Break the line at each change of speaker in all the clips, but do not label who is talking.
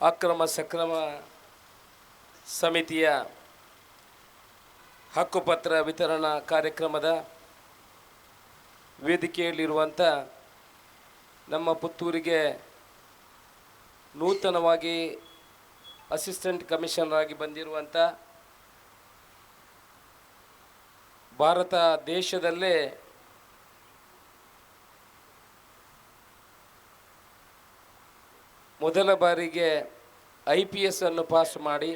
ಅಕ್ರಮ ಸಕ್ರಮ ಸಮಿತಿಯ ಹಕ್ಕುಪತ್ರ ವಿತರಣಾ ಕಾರ್ಯಕ್ರಮದ ವೇದಿಕೆಯಲ್ಲಿರುವಂಥ ನಮ್ಮ ಪುತ್ತೂರಿಗೆ ನೂತನವಾಗಿ ಅಸಿಸ್ಟೆಂಟ್ ಕಮಿಷನರ್ ಆಗಿ ಬಂದಿರುವಂಥ ಭಾರತ ದೇಶದಲ್ಲೇ ಮೊದಲ ಬಾರಿಗೆ ಐ ಪಿ ಎಸ್ ಅನ್ನು ಪಾಸ್ ಮಾಡಿ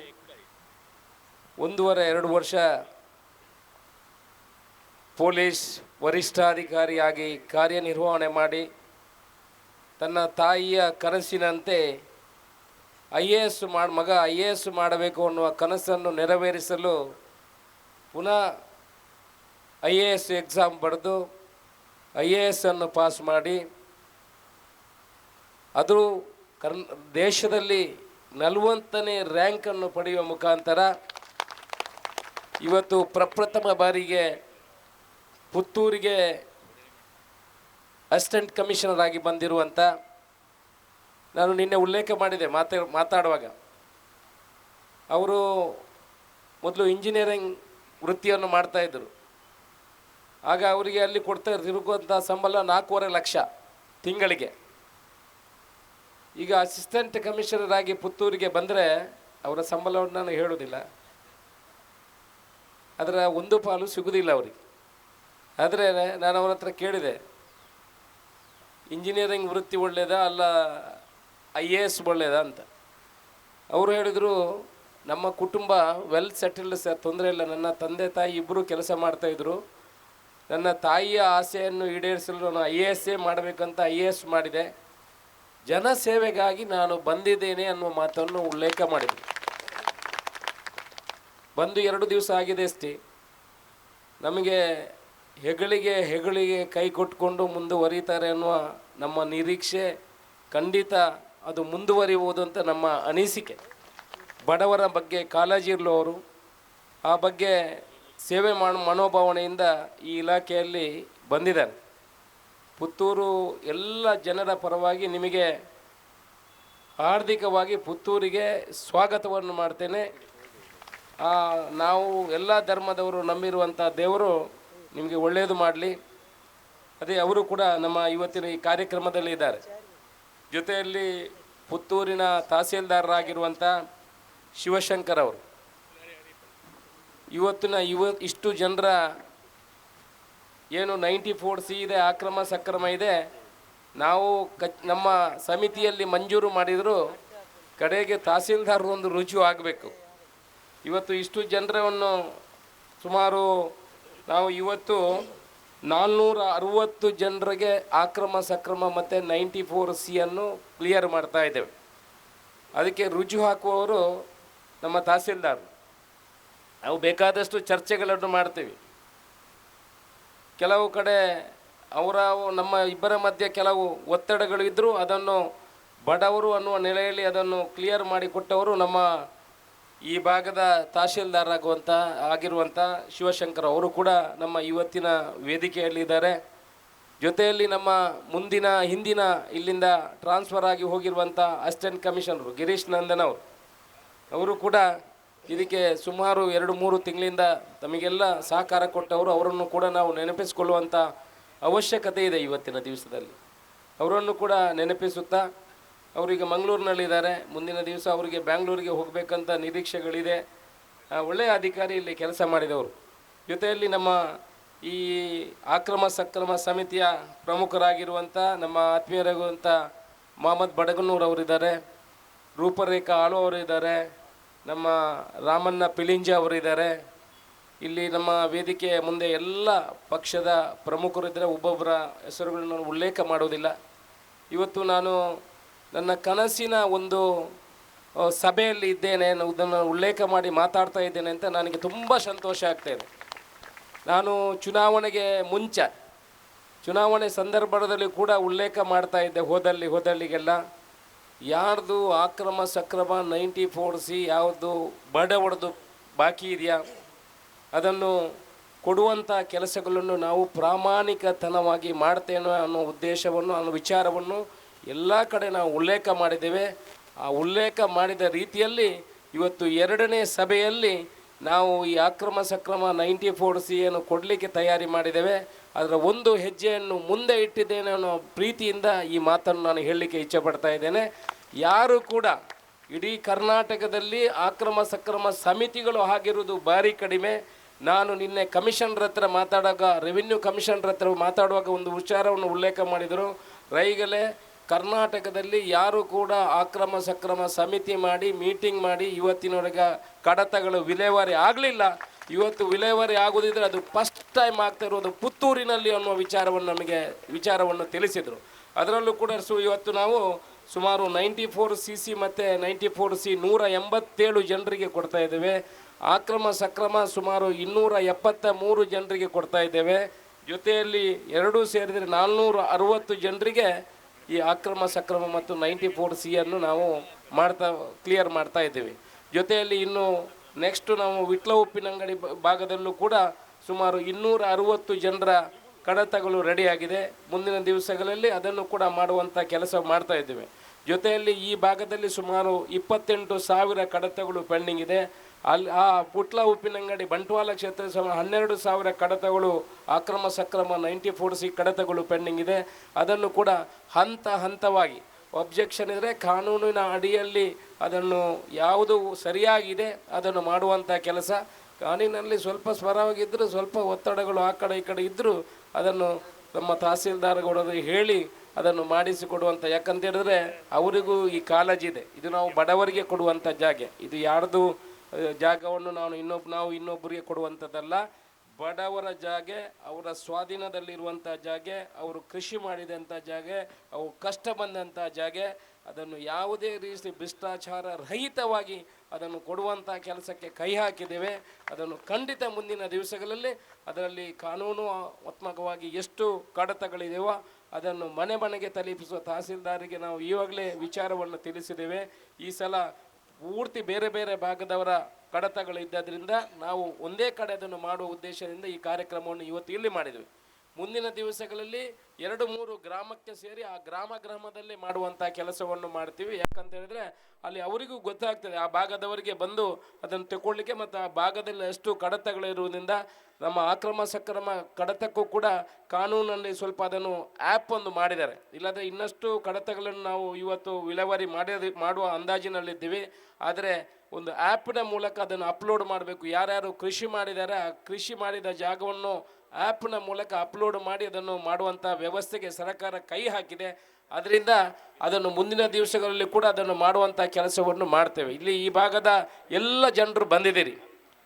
ಒಂದೂವರೆ, ಎರಡು ವರ್ಷ ಪೊಲೀಸ್ ವರಿಷ್ಠಾಧಿಕಾರಿಯಾಗಿ ಕಾರ್ಯನಿರ್ವಹಣೆ ಮಾಡಿ ತನ್ನ ತಾಯಿಯ ಕನಸಿನಂತೆ ಐ ಎ ಎಸ್ ಮಾಡಿ, ಮಗ ಐ ಎ ಎಸ್ ಮಾಡಬೇಕು ಅನ್ನುವ ಕನಸನ್ನು ನೆರವೇರಿಸಲು ಪುನಃ ಐ ಎ ಎಸ್ ಎಕ್ಸಾಮ್ ಬರೆದು ಐ ಎ ಎಸ್ ಅನ್ನು ಪಾಸ್ ಮಾಡಿ. ಅದು ಕರ್ನ್, ದೇಶದಲ್ಲಿ ನಲವತ್ತನೇ ರ್ಯಾಂಕನ್ನು ಪಡೆಯುವ ಮುಖಾಂತರ ಇವತ್ತು ಪ್ರಪ್ರಥಮ ಬಾರಿಗೆ ಪುತ್ತೂರಿಗೆ ಅಸಿಸ್ಟೆಂಟ್ ಕಮಿಷನರ್ ಆಗಿ ಬಂದಿರುವಂಥ ನಾನು ನಿನ್ನೆ ಉಲ್ಲೇಖ ಮಾಡಿದೆ, ಮಾತಾ, ಮಾತಾಡುವಾಗ. ಅವರು ಮೊದಲು ಇಂಜಿನಿಯರಿಂಗ್ ವೃತ್ತಿಯನ್ನು ಮಾಡ್ತಾಯಿದ್ರು ಆಗ ಅವರಿಗೆ ಅಲ್ಲಿ ಕೊಡ್ತಾ ತಿರುಗುವಂಥ ಸಂಬಳ ನಾಲ್ಕೂವರೆ ಲಕ್ಷ ತಿಂಗಳಿಗೆ. ಈಗ ಅಸಿಸ್ಟೆಂಟ್ ಕಮಿಷನರ್ ಆಗಿ ಪುತ್ತೂರಿಗೆ ಬಂದರೆ ಅವರ ಸಂಬಳವನ್ನು ನಾನು ಹೇಳೋದಿಲ್ಲ ಅದರ ಒಂದು ಪಾಲು ಸಿಗುವುದಿಲ್ಲ ಅವರಿಗೆ. ಆದರೆ ನಾನು ಅವರ ಹತ್ರ ಕೇಳಿದೆ ಇಂಜಿನಿಯರಿಂಗ್ ವೃತ್ತಿ ಒಳ್ಳೆಯದಾ ಅಲ್ಲ ಐ ಎ ಎಸ್ ಒಳ್ಳೆಯದಾ? ಅಂತ. ಅವರು ಹೇಳಿದರು, ನಮ್ಮ ಕುಟುಂಬ ವೆಲ್ ಸೆಟಲ್ಡ್ ಸರ್ ತೊಂದರೆ ಇಲ್ಲ. ನನ್ನ ತಂದೆ ತಾಯಿ ಇಬ್ಬರು ಕೆಲಸ ಮಾಡ್ತಾಯಿದ್ರು ನನ್ನ ತಾಯಿಯ ಆಸೆಯನ್ನು ಈಡೇರಿಸಲು ನಾನು ಐ ಎ ಎಸ್ ಎ ಮಾಡಬೇಕಂತ ಐ ಎ ಎಸ್ ಮಾಡಿದೆ. ಜನಸೇವೆಗಾಗಿ ನಾನು ಬಂದಿದ್ದೇನೆ ಅನ್ನುವ ಮಾತನ್ನು ಉಲ್ಲೇಖ ಮಾಡಿದರು. ಬಂದು ಎರಡು ದಿವಸ ಆಗಿದೆ ಅಷ್ಟೇ. ನಮಗೆ ಹೆಗಳಿಗೆ ಹೆಗಳಿಗೆ ಕೈ ಕೊಟ್ಕೊಂಡು ಮುಂದುವರಿತಾರೆ ಅನ್ನುವ ನಮ್ಮ ನಿರೀಕ್ಷೆ, ಖಂಡಿತ ಅದು ಮುಂದುವರಿಯುವುದು ಅಂತ ನಮ್ಮ ಅನಿಸಿಕೆ. ಬಡವರ ಬಗ್ಗೆ ಕಾಳಜಿ ಇರುವವರು ಆ ಬಗ್ಗೆ ಸೇವೆ ಮಾಡೋ ಮನೋಭಾವನೆಯಿಂದ ಈ ಇಲಾಖೆಯಲ್ಲಿ ಬಂದಿದ್ದಾನೆ ಪುತ್ತೂರು ಎಲ್ಲ ಜನರ ಪರವಾಗಿ ನಿಮಗೆ ಹಾರ್ದಿಕವಾಗಿ ಪುತ್ತೂರಿಗೆ ಸ್ವಾಗತವನ್ನು ಮಾಡ್ತೇನೆ. ನಾವು ಎಲ್ಲ ಧರ್ಮದವರು ನಂಬಿರುವಂಥ ದೇವರು ನಿಮಗೆ ಒಳ್ಳೆಯದು ಮಾಡಲಿ. ಅದೇ ಅವರು ಕೂಡ ನಮ್ಮ ಇವತ್ತಿನ ಈ ಕಾರ್ಯಕ್ರಮದಲ್ಲಿ ಇದ್ದಾರೆ. ಜೊತೆಯಲ್ಲಿ ಪುತ್ತೂರಿನ ತಹಸೀಲ್ದಾರರಾಗಿರುವಂಥ ಶಿವಶಂಕರ್ ಅವರು. ಇವತ್ತಿನ ಇವ ಇಷ್ಟು ಜನರ ಏನು ನೈಂಟಿ ಫೋರ್ ಸಿ ಇದೆ ಆಕ್ರಮ ಸಕ್ರಮ ಇದೆ. ನಾವು ಕ ನಮ್ಮ ಸಮಿತಿಯಲ್ಲಿ ಮಂಜೂರು ಮಾಡಿದರೂ ಕಡೆಗೆ ತಹಸೀಲ್ದಾರ್ ಒಂದು ರುಜು ಆಗಬೇಕು. ಇವತ್ತು ಇಷ್ಟು ಜನರನ್ನು ಸುಮಾರು ನಾವು ಇವತ್ತು ನಾಲ್ನೂರ ಅರುವತ್ತು ಜನರಿಗೆ ಆಕ್ರಮ ಸಕ್ರಮ ಮತ್ತು ನೈಂಟಿ ಫೋರ್ ಸಿಯನ್ನು ಕ್ಲಿಯರ್ ಮಾಡ್ತಾ ಇದ್ದೇವೆ. ಅದಕ್ಕೆ ರುಜು ಹಾಕುವವರು ನಮ್ಮ ತಹಸೀಲ್ದಾರ್. ನಾವು ಬೇಕಾದಷ್ಟು ಚರ್ಚೆಗಳನ್ನು ಮಾಡ್ತೀವಿ. ಕೆಲವು ಕಡೆ ಅವರ ನಮ್ಮ ಇಬ್ಬರ ಮಧ್ಯೆ ಕೆಲವು ಒತ್ತಡಗಳು ಇದ್ದರೂ ಅದನ್ನು ಬಡವರು ಅನ್ನುವ ನೆಲೆಯಲ್ಲಿ ಅದನ್ನು ಕ್ಲಿಯರ್ ಮಾಡಿಕೊಟ್ಟವರು ನಮ್ಮ ಈ ಭಾಗದ ತಹಶೀಲ್ದಾರಾಗುವಂಥ, ಆಗಿರುವಂಥ ಶಿವಶಂಕರ್ ಅವರು ಕೂಡ ನಮ್ಮ ಇವತ್ತಿನ ವೇದಿಕೆಯಲ್ಲಿದ್ದಾರೆ. ಜೊತೆಯಲ್ಲಿ ನಮ್ಮ ಮುಂದಿನ, ಹಿಂದಿನ ಇಲ್ಲಿಂದ ಟ್ರಾನ್ಸ್ಫರ್ ಆಗಿ ಹೋಗಿರುವಂಥ ಅಸಿಸ್ಟೆಂಟ್ ಕಮಿಷನರು ಗಿರೀಶ್ ನಂದನ್ ಅವರು. ಅವರು ಕೂಡ ಇದಕ್ಕೆ ಸುಮಾರು ಎರಡು ಮೂರು ತಿಂಗಳಿಂದ ತಮಗೆಲ್ಲ ಸಹಕಾರ ಕೊಟ್ಟವರು ಅವರನ್ನು ಕೂಡ ನಾವು ನೆನಪಿಸಿಕೊಳ್ಳುವಂಥ ಅವಶ್ಯಕತೆ ಇದೆ ಇವತ್ತಿನ ದಿವಸದಲ್ಲಿ. ಅವರನ್ನು ಕೂಡ ನೆನಪಿಸುತ್ತಾ ಅವರಿಗೆ ಮಂಗಳೂರಿನಲ್ಲಿದ್ದಾರೆ. ಮುಂದಿನ ದಿವಸ ಅವರಿಗೆ ಬ್ಯಾಂಗ್ಳೂರಿಗೆ ಹೋಗಬೇಕಂತ ನಿರೀಕ್ಷೆಗಳಿದೆ. ಒಳ್ಳೆಯ ಅಧಿಕಾರಿ ಇಲ್ಲಿ ಕೆಲಸ ಮಾಡಿದವರು. ಜೊತೆಯಲ್ಲಿ ನಮ್ಮ ಈ ಆಕ್ರಮ ಸಕ್ರಮ ಸಮಿತಿಯ ಪ್ರಮುಖರಾಗಿರುವಂಥ ನಮ್ಮ ಆತ್ಮೀಯರಾಗುವಂಥ ಮೊಹಮ್ಮದ್ ಬಡಗನೂರ್ ಅವರಿದ್ದಾರೆ. ರೂಪರೇಖಾ ಆಳು ಅವರಿದ್ದಾರೆ. ನಮ್ಮ ರಾಮಣ್ಣ ಪಿಲಿಂಜ ಅವರಿದ್ದಾರೆ ಇಲ್ಲಿ ನಮ್ಮ ವೇದಿಕೆ ಮುಂದೆ ಎಲ್ಲ ಪಕ್ಷದ ಪ್ರಮುಖರಿದ್ದರೆ ಒಬ್ಬೊಬ್ಬರ ಹೆಸರುಗಳನ್ನು ನಾನು ಉಲ್ಲೇಖ ಮಾಡೋದಿಲ್ಲ ಇವತ್ತು ನಾನು ನನ್ನ ಕನಸಿನ ಒಂದು ಸಭೆಯಲ್ಲಿ ಇದ್ದೇನೆ. ನಾನು ಇದನ್ನು ಉಲ್ಲೇಖ ಮಾಡಿ ಮಾತಾಡ್ತಾ ಇದ್ದೇನೆ ಅಂತ ನನಗೆ ತುಂಬ ಸಂತೋಷ ಆಗ್ತಾಯಿದೆ ನಾನು ಚುನಾವಣೆಗೆ ಮುಂಚೆ, ಚುನಾವಣೆ ಸಂದರ್ಭದಲ್ಲಿ ಕೂಡ ಉಲ್ಲೇಖ ಮಾಡ್ತಾ ಇದ್ದೆ ಹೋದಲ್ಲಿ ಹೋದಲ್ಲಿಗೆಲ್ಲ. ಯಾರ್ದು ಆಕ್ರಮ ಸಕ್ರಮ ನೈಂಟಿ ಫೋರ್ ಸಿ ಯಾವುದು ಬಡ ಬಾಕಿ ಇದೆಯಾ? ಅದನ್ನು ಕೊಡುವಂಥ ಕೆಲಸಗಳನ್ನು ನಾವು ಪ್ರಾಮಾಣಿಕತನವಾಗಿ ಮಾಡ್ತೇನೆ ಅನ್ನೋ ಉದ್ದೇಶವನ್ನು, ಅನ್ನೋ ವಿಚಾರವನ್ನು ಎಲ್ಲ ಕಡೆ ನಾವು ಉಲ್ಲೇಖ ಮಾಡಿದ್ದೇವೆ. ಆ ಉಲ್ಲೇಖ ಮಾಡಿದ ರೀತಿಯಲ್ಲಿ ಇವತ್ತು ಎರಡನೇ ಸಭೆಯಲ್ಲಿ ನಾವು ಈ ಅಕ್ರಮ ಸಕ್ರಮ ನೈಂಟಿ ಫೋರ್ ಸಿ ಅನ್ನು ಕೊಡಲಿಕ್ಕೆ ತಯಾರಿ ಮಾಡಿದ್ದೇವೆ. ಅದರ ಒಂದು ಹೆಜ್ಜೆಯನ್ನು ಮುಂದೆ ಇಟ್ಟಿದ್ದೇನೆ ಅನ್ನೋ ಪ್ರೀತಿಯಿಂದ ಈ ಮಾತನ್ನು ನಾನು ಹೇಳಲಿಕ್ಕೆ ಇಚ್ಛೆ ಪಡ್ತಾ ಇದ್ದೇನೆ. ಯಾರು ಕೂಡ ಇಡೀ ಕರ್ನಾಟಕದಲ್ಲಿ ಆಕ್ರಮ ಸಕ್ರಮ ಸಮಿತಿಗಳು ಆಗಿರುವುದು ಭಾರಿ ಕಡಿಮೆ. ನಾನು ನಿನ್ನೆ ಕಮಿಷನರ್ ಹತ್ರ ಮಾತಾಡುವಾಗ ರೆವಿನ್ಯೂ ಕಮಿಷನರ್ ಹತ್ರ ಮಾತಾಡುವಾಗ ಒಂದು ವಿಚಾರವನ್ನು ಉಲ್ಲೇಖ ಮಾಡಿದರು. ರೈಗಲೇ, ಕರ್ನಾಟಕದಲ್ಲಿ ಯಾರು ಕೂಡ ಆಕ್ರಮ ಸಕ್ರಮ ಸಮಿತಿ ಮಾಡಿ, ಮೀಟಿಂಗ್ ಮಾಡಿ ಇವತ್ತಿನವರೆಗೆ ಕಡತಗಳು ವಿಲೇವಾರಿ ಆಗಲಿಲ್ಲ. ಇವತ್ತು ವಿಲೇವಾರಿ ಆಗೋದಿದ್ರೆ ಅದು ಫಸ್ಟ್ ಟೈಮ್ ಆಗ್ತಾ ಇರೋದು ಪುತ್ತೂರಿನಲ್ಲಿ ಅನ್ನುವ ವಿಚಾರವನ್ನು ನಮಗೆ, ವಿಚಾರವನ್ನು ತಿಳಿಸಿದರು. ಅದರಲ್ಲೂ ಕೂಡ ಸು ಇವತ್ತು ನಾವು ಸುಮಾರು ನೈಂಟಿ ಫೋರ್ ಸಿ ಸಿ ಮತ್ತು ನೈಂಟಿ ಫೋರ್ ಸಿ ನೂರ ಎಂಬತ್ತೇಳು ಜನರಿಗೆ ಕೊಡ್ತಾ ಇದ್ದೇವೆ. ಆಕ್ರಮ ಸಕ್ರಮ ಸುಮಾರು ಇನ್ನೂರ ಎಪ್ಪತ್ತ ಮೂರು ಜನರಿಗೆ ಕೊಡ್ತಾ ಇದ್ದೇವೆ. ಜೊತೆಯಲ್ಲಿ ಎರಡೂ ಸೇರಿದರೆ ನಾಲ್ನೂರ ಅರವತ್ತು ಜನರಿಗೆ ಈ ಅಕ್ರಮ, ಸಕ್ರಮ ಮತ್ತು ನೈಂಟಿ ಫೋರ್ ಸಿ ಅನ್ನು ನಾವು ಮಾಡ್ತಾ ಕ್ಲಿಯರ್ ಮಾಡ್ತಾ ಇದ್ದೇವೆ. ಜೊತೆಯಲ್ಲಿ ಇನ್ನು ನೆಕ್ಸ್ಟ್ ನಾವು ವಿಟ್ಲ ಉಪ್ಪಿನಂಗಡಿ ಭಾಗದಲ್ಲೂ ಕೂಡ ಸುಮಾರು ಇನ್ನೂರ ಅರುವತ್ತು ಜನರ ಕಡತಗಳು ರೆಡಿಯಾಗಿದೆ ಮುಂದಿನ ದಿವಸಗಳಲ್ಲಿ ಅದನ್ನು ಕೂಡ ಮಾಡುವಂಥ ಕೆಲಸ ಮಾಡ್ತಾ ಇದ್ದೇವೆ. ಜೊತೆಯಲ್ಲಿ ಈ ಭಾಗದಲ್ಲಿ ಸುಮಾರು ಇಪ್ಪತ್ತೆಂಟು ಸಾವಿರ ಕಡತಗಳು ಪೆಂಡಿಂಗ್ ಇದೆ. ಅಲ್ಲಿ ಆ ಪುಟ್ಲ ಉಪ್ಪಿನಂಗಡಿ ಬಂಟ್ವಾಳ ಕ್ಷೇತ್ರ ಸಮ ಹನ್ನೆರಡು ಸಾವಿರ ಕಡತಗಳು, ಅಕ್ರಮ ಸಕ್ರಮ ನೈಂಟಿ ಫೋರ್ ಸಿ ಕಡತಗಳು ಪೆಂಡಿಂಗ್ ಇದೆ. ಅದನ್ನು ಕೂಡ ಹಂತ ಹಂತವಾಗಿ ಒಬ್ಜೆಕ್ಷನ್ ಇದ್ದರೆ ಕಾನೂನಿನ ಅಡಿಯಲ್ಲಿ ಅದನ್ನು ಯಾವುದು ಸರಿಯಾಗಿದೆ ಅದನ್ನು ಮಾಡುವಂಥ ಕೆಲಸ. ಕಾನೂನಿನಲ್ಲಿ ಸ್ವಲ್ಪ ಸ್ವರವಾಗಿದ್ದರೂ ಸ್ವಲ್ಪ ಒತ್ತಡಗಳು ಆ ಕಡೆ ಈ ಕಡೆ ಇದ್ದರೂ ಅದನ್ನು ನಮ್ಮ ತಹಸೀಲ್ದಾರ್ಗಳು ಹೇಳಿ ಅದನ್ನು ಮಾಡಿಸಿಕೊಡುವಂಥ ಯಾಕಂತ ಹೇಳಿದ್ರೆ ಅವರಿಗೂ ಈ ಕಾಳಜಿ ಇದೆ. ನಾವು ಬಡವರಿಗೆ ಕೊಡುವಂಥ ಜಾಗ. ಇದು ಯಾರ್ದು ಜಾಗವನ್ನು ನಾನು ಇನ್ನೊಬ್ಬ ನಾವು ಇನ್ನೊಬ್ಬರಿಗೆ ಕೊಡುವಂಥದ್ದಲ್ಲ ಬಡವರ ಜಾಗೆ, ಅವರ ಸ್ವಾಧೀನದಲ್ಲಿರುವಂಥ ಜಾಗೆ, ಅವರು ಕೃಷಿ ಮಾಡಿದಂಥ ಜಾಗೆ, ಅವು ಕಷ್ಟ ಬಂದಂಥ ಜಾಗೆ, ಅದನ್ನು ಯಾವುದೇ ರೀತಿ ಭ್ರಷ್ಟಾಚಾರ ರಹಿತವಾಗಿ ಅದನ್ನು ಕೊಡುವಂಥ ಕೆಲಸಕ್ಕೆ ಕೈ ಹಾಕಿದ್ದೇವೆ. ಅದನ್ನು ಖಂಡಿತ ಮುಂದಿನ ದಿವಸಗಳಲ್ಲಿ ಅದರಲ್ಲಿ ಕಾನೂನಾತ್ಮಕವಾಗಿ ಎಷ್ಟು ಕಡತಗಳಿದೆಯೋ ಅದನ್ನು ಮನೆ ಮನೆಗೆ ತಲುಪಿಸುವ ತಹಸೀಲ್ದಾರಿಗೆ ನಾವು ಈವಾಗಲೇ ವಿಚಾರವನ್ನು ತಿಳಿಸಿದ್ದೇವೆ. ಈ ಸಲ ಪೂರ್ತಿ ಬೇರೆ ಬೇರೆ ಭಾಗದವರ ಕಡತಗಳಿದ್ದರಿಂದ ನಾವು ಒಂದೇ ಕಡೆ ಅದನ್ನು ಮಾಡುವ ಉದ್ದೇಶದಿಂದ ಈ ಕಾರ್ಯಕ್ರಮವನ್ನು ಇವತ್ತು ಇಲ್ಲಿ ಮಾಡಿದ್ವಿ. ಮುಂದಿನ ದಿವಸಗಳಲ್ಲಿ ಎರಡು ಮೂರು ಗ್ರಾಮಕ್ಕೆ ಸೇರಿ ಆ ಗ್ರಾಮ ಗ್ರಾಮದಲ್ಲಿ ಮಾಡುವಂಥ ಕೆಲಸವನ್ನು ಮಾಡ್ತೀವಿ. ಯಾಕಂತ ಹೇಳಿದ್ರೆ ಅಲ್ಲಿ ಅವರಿಗೂ ಗೊತ್ತಾಗ್ತದೆ. ಆ ಭಾಗದವರಿಗೆ ಬಂದು ಅದನ್ನು ತಗೊಳ್ಳಿಕ್ಕೆ ಮತ್ತು ಆ ಭಾಗದಲ್ಲಿ ಅಷ್ಟು ಕಡತಗಳಿರುವುದರಿಂದ ನಮ್ಮ ಆಕ್ರಮ ಸಕ್ರಮ ಕಡತಕ್ಕೂ ಕೂಡ ಕಾನೂನಲ್ಲಿ ಸ್ವಲ್ಪ ಅದನ್ನು ಆ್ಯಪ್ ಒಂದು ಮಾಡಿದ್ದಾರೆ. ಇಲ್ಲದ್ರೆ ಇನ್ನಷ್ಟು ಕಡತಗಳನ್ನು ನಾವು ಇವತ್ತು ವಿಲೇವಾರಿ ಮಾಡಿ ಮಾಡುವ ಅಂದಾಜಿನಲ್ಲಿದ್ದೀವಿ. ಆದರೆ ಒಂದು ಆ್ಯಪ್ನ ಮೂಲಕ ಅದನ್ನು ಅಪ್ಲೋಡ್ ಮಾಡಬೇಕು. ಯಾರ್ಯಾರು ಕೃಷಿ ಮಾಡಿದ್ದಾರೆ ಆ ಕೃಷಿ ಮಾಡಿದ ಜಾಗವನ್ನು ಆ್ಯಪ್ನ ಮೂಲಕ ಅಪ್ಲೋಡ್ ಮಾಡಿ ಅದನ್ನು ಮಾಡುವಂಥ ವ್ಯವಸ್ಥೆಗೆ ಸರ್ಕಾರ ಕೈ ಹಾಕಿದೆ. ಅದರಿಂದ ಅದನ್ನು ಮುಂದಿನ ದಿವಸಗಳಲ್ಲಿ ಕೂಡ ಅದನ್ನು ಮಾಡುವಂಥ ಕೆಲಸವನ್ನು ಮಾಡ್ತೇವೆ. ಇಲ್ಲಿ ಈ ಭಾಗದ ಎಲ್ಲ ಜನರು ಬಂದಿದ್ದೀರಿ.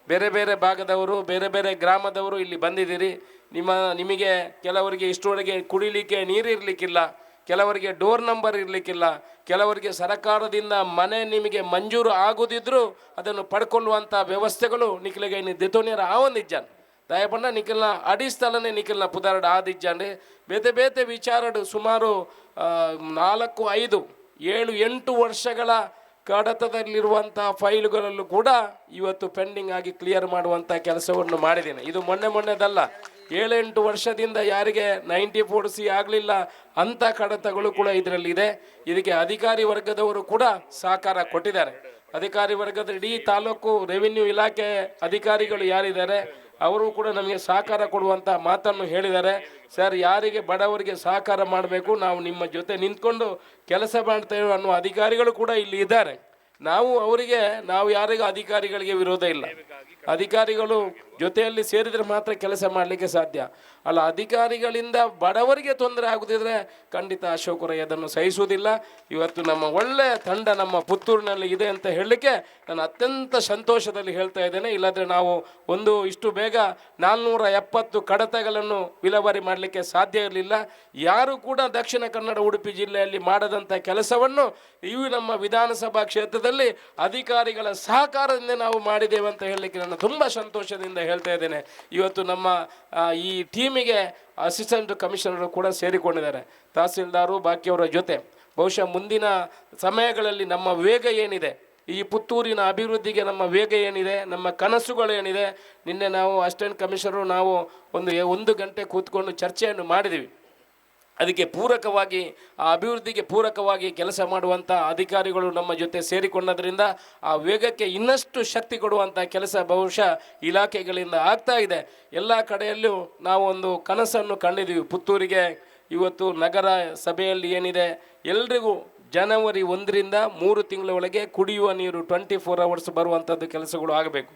ಬೇರೆ ಬೇರೆ ಭಾಗದವರು, ಬೇರೆ ಬೇರೆ ಗ್ರಾಮದವರು ಇಲ್ಲಿ ಬಂದಿದ್ದೀರಿ. ನಿಮ್ಮ, ನಿಮಗೆ ಕೆಲವರಿಗೆ ಇಷ್ಟರೊಳಗೆ ಕುಡಿಲಿಕ್ಕೆ ನೀರು ಇರಲಿಕ್ಕಿಲ್ಲ ಕೆಲವರಿಗೆ ಡೋರ್ ನಂಬರ್ ಇರಲಿಕ್ಕಿಲ್ಲ, ಕೆಲವರಿಗೆ ಸರಕಾರದಿಂದ ಮನೆ ನಿಮಗೆ ಮಂಜೂರು ಆಗುದಿದ್ರೂ ಅದನ್ನು ಪಡ್ಕೊಳ್ಳುವಂಥ ವ್ಯವಸ್ಥೆಗಳು ನಿಖಿಲಿಗೆ ದಿತೋನಿಯರ ಆವೊಂದಿಜ್ಜಾನ್ ದಯಪಂಡ ನಿಖಿಲ್ನ ಅಡಿ ಸ್ಥಳನೇ ನಿಖಿಲ್ನ ಪುದಾರಡು ಆದಿಜ್ಜಾಂಡೆ ಬೇತೆ ಬೇತೆ ವಿಚಾರಡು ಸುಮಾರು ನಾಲ್ಕು, ಐದು, ಏಳು, ಎಂಟು ವರ್ಷಗಳ ಕಡತದಲ್ಲಿರುವಂಥ ಫೈಲ್ಗಳಲ್ಲೂ ಕೂಡ ಇವತ್ತು ಪೆಂಡಿಂಗ್ ಆಗಿ ಕ್ಲಿಯರ್ ಮಾಡುವಂಥ ಕೆಲಸವನ್ನು ಮಾಡಿದ್ದೇನೆ. ಇದು ಮೊನ್ನೆ ಮೊನ್ನೆದಲ್ಲ ಏಳೆಂಟು ವರ್ಷದಿಂದ ಯಾರಿಗೆ ನೈಂಟಿ ಫೋರ್ ಸಿ ಆಗಲಿಲ್ಲ ಅಂಥ ಕಡತಗಳು ಕೂಡ ಇದರಲ್ಲಿದೆ. ಇದಕ್ಕೆ ಅಧಿಕಾರಿ ವರ್ಗದವರು ಕೂಡ ಸಹಕಾರ ಕೊಟ್ಟಿದ್ದಾರೆ. ಅಧಿಕಾರಿ ವರ್ಗದ ಇಡೀ ತಾಲೂಕು ರೆವಿನ್ಯೂ ಇಲಾಖೆ ಅಧಿಕಾರಿಗಳು ಯಾರಿದ್ದಾರೆ, ಅವರು ಕೂಡ ನಮಗೆ ಸಹಕಾರ ಕೊಡುವಂಥ ಮಾತನ್ನು ಹೇಳಿದ್ದಾರೆ. ಸರ್, ಯಾರಿಗೆ ಬಡವರಿಗೆ ಸಹಕಾರ ಮಾಡಬೇಕು, ನಾವು ನಿಮ್ಮ ಜೊತೆ ನಿಂತ್ಕೊಂಡು ಕೆಲಸ ಮಾಡ್ತೇವೆ ಅನ್ನುವ ಅಧಿಕಾರಿಗಳು ಕೂಡ ಇಲ್ಲಿ ಇದ್ದಾರೆ. ನಾವು ಅವರಿಗೆ, ನಾವು ಯಾರಿಗೂ ಅಧಿಕಾರಿಗಳಿಗೆ ವಿರೋಧ ಇಲ್ಲ. ಅಧಿಕಾರಿಗಳು ಜೊತೆಯಲ್ಲಿ ಸೇರಿದರೆ ಮಾತ್ರ ಕೆಲಸ ಮಾಡಲಿಕ್ಕೆ ಸಾಧ್ಯ. ಅಲ್ಲ, ಅಧಿಕಾರಿಗಳಿಂದ ಬಡವರಿಗೆ ತೊಂದರೆ ಆಗುದಿದ್ರೆ ಖಂಡಿತ ಅಶೋಕ್ ರೈ ಅದನ್ನು ಸಹಿಸುವುದಿಲ್ಲ. ಇವತ್ತು ನಮ್ಮ ಒಳ್ಳೆಯ ತಂಡ ನಮ್ಮ ಪುತ್ತೂರಿನಲ್ಲಿ ಇದೆ ಅಂತ ಹೇಳಲಿಕ್ಕೆ ನಾನು ಅತ್ಯಂತ ಸಂತೋಷದಲ್ಲಿ ಹೇಳ್ತಾ ಇದ್ದೇನೆ. ಇಲ್ಲಾಂದರೆ ನಾವು ಒಂದು ಇಷ್ಟು ಬೇಗ ನಾಲ್ನೂರ ಎಪ್ಪತ್ತು ಕಡತಗಳನ್ನು ವಿಲೇವಾರಿ ಮಾಡಲಿಕ್ಕೆ ಸಾಧ್ಯ ಇರಲಿಲ್ಲ. ಯಾರು ಕೂಡ ದಕ್ಷಿಣ ಕನ್ನಡ, ಉಡುಪಿ ಜಿಲ್ಲೆಯಲ್ಲಿ ಮಾಡದಂಥ ಕೆಲಸವನ್ನು ಇವು ನಮ್ಮ ವಿಧಾನಸಭಾ ಕ್ಷೇತ್ರದಲ್ಲಿ ಅಧಿಕಾರಿಗಳ ಸಹಕಾರದಿಂದ ನಾವು ಮಾಡಿದ್ದೇವೆ ಅಂತ ಹೇಳಲಿಕ್ಕೆ ನಾನು ತುಂಬ ಸಂತೋಷದಿಂದ ಹೇಳ್ತಾ ಇದ್ದೇನೆ. ಇವತ್ತು ನಮ್ಮ ಈ ಟೀಮಿಗೆ ಅಸಿಸ್ಟೆಂಟ್ ಕಮಿಷನರು ಕೂಡ ಸೇರಿಕೊಂಡಿದ್ದಾರೆ. ತಹಸೀಲ್ದಾರು, ಬಾಕಿಯವರ ಜೊತೆ. ಬಹುಶಃ ಮುಂದಿನ ಸಮಯಗಳಲ್ಲಿ ನಮ್ಮ ವೇಗ ಏನಿದೆ? ಈ ಪುತ್ತೂರಿನ ಅಭಿವೃದ್ಧಿಗೆ ನಮ್ಮ ವೇಗ ಏನಿದೆ? ನಮ್ಮ ಕನಸುಗಳೇನಿದೆ ನಿನ್ನೆ ನಾವು ಅಸಿಸ್ಟೆಂಟ್ ಕಮಿಷನರು ನಾವು ಒಂದು ಒಂದು ಗಂಟೆ ಕೂತ್ಕೊಂಡು ಚರ್ಚೆಯನ್ನು ಮಾಡಿದ್ದೀವಿ ಅದಕ್ಕೆ ಪೂರಕವಾಗಿ, ಆ ಅಭಿವೃದ್ಧಿಗೆ ಪೂರಕವಾಗಿ ಕೆಲಸ ಮಾಡುವಂಥ ಅಧಿಕಾರಿಗಳು ನಮ್ಮ ಜೊತೆ ಸೇರಿಕೊಂಡದ್ರಿಂದ ಆ ವೇಗಕ್ಕೆ ಇನ್ನಷ್ಟು ಶಕ್ತಿ ಕೊಡುವಂಥ ಕೆಲಸ ಬಹುಶಃ ಇಲಾಖೆಗಳಿಂದ ಆಗ್ತಾ ಇದೆ. ಎಲ್ಲ ಕಡೆಯಲ್ಲೂ ನಾವು ಒಂದು ಕನಸನ್ನು ಕಂಡಿದ್ದೀವಿ. ಪುತ್ತೂರಿಗೆ ಇವತ್ತು ನಗರ ಸಭೆಯಲ್ಲಿ ಏನಿದೆ, ಎಲ್ರಿಗೂ ಜನವರಿ ಒಂದರಿಂದ ಮೂರು ತಿಂಗಳ ಒಳಗೆ ಕುಡಿಯುವ ನೀರು ಟ್ವೆಂಟಿ ಫೋರ್ ಅವರ್ಸ್ ಬರುವಂಥದ್ದು ಕೆಲಸಗಳು ಆಗಬೇಕು.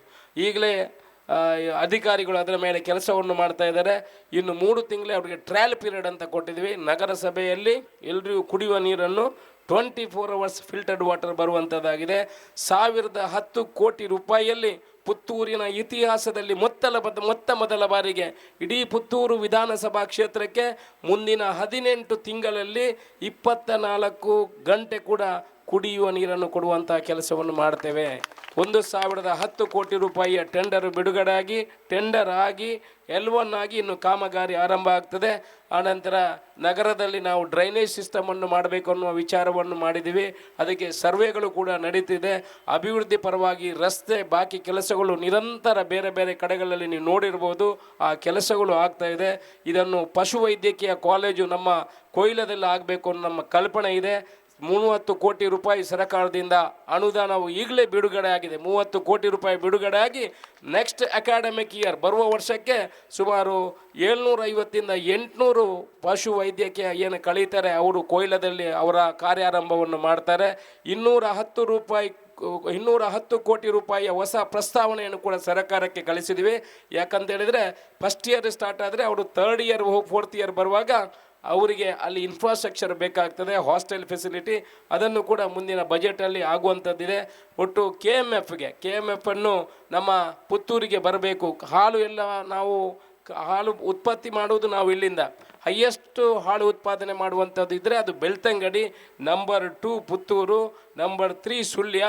ಈಗಲೇ ಅಧಿಕಾರಿಗಳು ಅದರ ಮೇಲೆ ಕೆಲಸವನ್ನು ಮಾಡ್ತಾ ಇದ್ದಾರೆ. ಇನ್ನು ಮೂರು ತಿಂಗಳೇ ಅವರಿಗೆ ಟ್ರಯಲ್ ಪೀರಿಯಡ್ ಅಂತ ಕೊಟ್ಟಿದ್ವಿ ನಗರಸಭೆಯಲ್ಲಿ ಎಲ್ಲರಿಗೂ ಕುಡಿಯುವ ನೀರನ್ನು twenty four hours filtered water ಬರುವಂಥದ್ದಾಗಿದೆ ಸಾವಿರದ ಹತ್ತು ಕೋಟಿ ರೂಪಾಯಿಯಲ್ಲಿ ಪುತ್ತೂರಿನ ಇತಿಹಾಸದಲ್ಲಿ ಮೊತ್ತಲ ಬದ, ಮೊತ್ತ ಮೊದಲ ಬಾರಿಗೆ ಇಡೀ ಪುತ್ತೂರು ವಿಧಾನಸಭಾ ಕ್ಷೇತ್ರಕ್ಕೆ ಮುಂದಿನ ಹದಿನೆಂಟು ತಿಂಗಳಲ್ಲಿ ಇಪ್ಪತ್ತ ನಾಲ್ಕು ಗಂಟೆ ಕೂಡ ಕುಡಿಯುವ ನೀರನ್ನು ಕೊಡುವಂಥ ಕೆಲಸವನ್ನು ಮಾಡ್ತೇವೆ. ಒಂದು ಸಾವಿರದ ಹತ್ತು ಕೋಟಿ ರೂಪಾಯಿಯ ಟೆಂಡರ್ ಬಿಡುಗಡೆ ಆಗಿ ಟೆಂಡರ್ ಆಗಿ ಎಲ್ ಒನ್ ಆಗಿ ಇನ್ನು ಕಾಮಗಾರಿ ಆರಂಭ ಆಗ್ತದೆ. ಆನಂತರ ನಗರದಲ್ಲಿ ನಾವು ಡ್ರೈನೇಜ್ ಸಿಸ್ಟಮನ್ನು ಮಾಡಬೇಕು ಅನ್ನುವ ವಿಚಾರವನ್ನು ಮಾಡಿದ್ದೀವಿ. ಅದಕ್ಕೆ ಸರ್ವೆಗಳು ಕೂಡ ನಡೀತಿದೆ. ಅಭಿವೃದ್ಧಿ ಪರವಾಗಿ ರಸ್ತೆ, ಬಾಕಿ ಕೆಲಸಗಳು ನಿರಂತರ ಬೇರೆ ಬೇರೆ ಕಡೆಗಳಲ್ಲಿ ನೀವು ನೋಡಿರ್ಬೋದು. ಆ ಕೆಲಸಗಳು ಆಗ್ತಾ ಇದೆ. ಇದನ್ನು ಪಶುವೈದ್ಯಕೀಯ ಕಾಲೇಜು ನಮ್ಮ ಕೊಯ್ಲದಲ್ಲಿ ಆಗಬೇಕು ಅನ್ನೋ ನಮ್ಮ ಕಲ್ಪನೆ ಇದೆ. ಮೂವತ್ತು ಕೋಟಿ ರೂಪಾಯಿ ಸರ್ಕಾರದಿಂದ ಅನುದಾನವು ಈಗಲೇ ಬಿಡುಗಡೆ ಆಗಿದೆ. ಮೂವತ್ತು ಕೋಟಿ ರೂಪಾಯಿ ಬಿಡುಗಡೆ ಆಗಿ ನೆಕ್ಸ್ಟ್ ಅಕಾಡೆಮಿಕ್ ಇಯರ್ ಬರುವ ವರ್ಷಕ್ಕೆ ಸುಮಾರು ಏಳ್ನೂರ ಐವತ್ತಿಂದ ಎಂಟುನೂರು ಪಶು ವೈದ್ಯಕೀಯ ಏನು ಕಳೀತಾರೆ, ಅವರು ಕೊಯ್ಲದಲ್ಲಿ ಅವರ ಕಾರ್ಯಾರಂಭವನ್ನು ಮಾಡ್ತಾರೆ. ಇನ್ನೂರ ಹತ್ತು ರೂಪಾಯಿ, ಇನ್ನೂರ ಹತ್ತು ಕೋಟಿ ರೂಪಾಯಿಯ ಹೊಸ ಪ್ರಸ್ತಾವನೆಯನ್ನು ಕೂಡ ಸರ್ಕಾರಕ್ಕೆ ಕಳಿಸಿದ್ವಿ. ಯಾಕಂತ ಹೇಳಿದರೆ ಫಸ್ಟ್ ಇಯರ್ ಸ್ಟಾರ್ಟ್ ಆದರೆ ಅವರು ಥರ್ಡ್ ಇಯರ್ ಫೋರ್ತ್ ಇಯರ್ ಬರುವಾಗ ಅವರಿಗೆ ಅಲ್ಲಿ ಇನ್ಫ್ರಾಸ್ಟ್ರಕ್ಚರ್ ಬೇಕಾಗ್ತದೆ ಹಾಸ್ಟೆಲ್ ಫೆಸಿಲಿಟಿ ಅದನ್ನು ಕೂಡ ಮುಂದಿನ ಬಜೆಟಲ್ಲಿ ಆಗುವಂಥದ್ದಿದೆ. ಒಟ್ಟು ಕೆ ಎಂ ಎಫ್ಗೆ ಕೆ ಎಂ ಅನ್ನು ನಮ್ಮ ಪುತ್ತೂರಿಗೆ ಬರಬೇಕು. ಹಾಲು ಎಲ್ಲ ನಾವು, ಹಾಲು ಉತ್ಪತ್ತಿ ಮಾಡುವುದು ನಾವು ಇಲ್ಲಿಂದ. ಹೈಯೆಸ್ಟು ಹಾಲು ಉತ್ಪಾದನೆ ಮಾಡುವಂಥದ್ದು ಇದ್ದರೆ ಅದು Belthangady number two Puttur number three Sullia,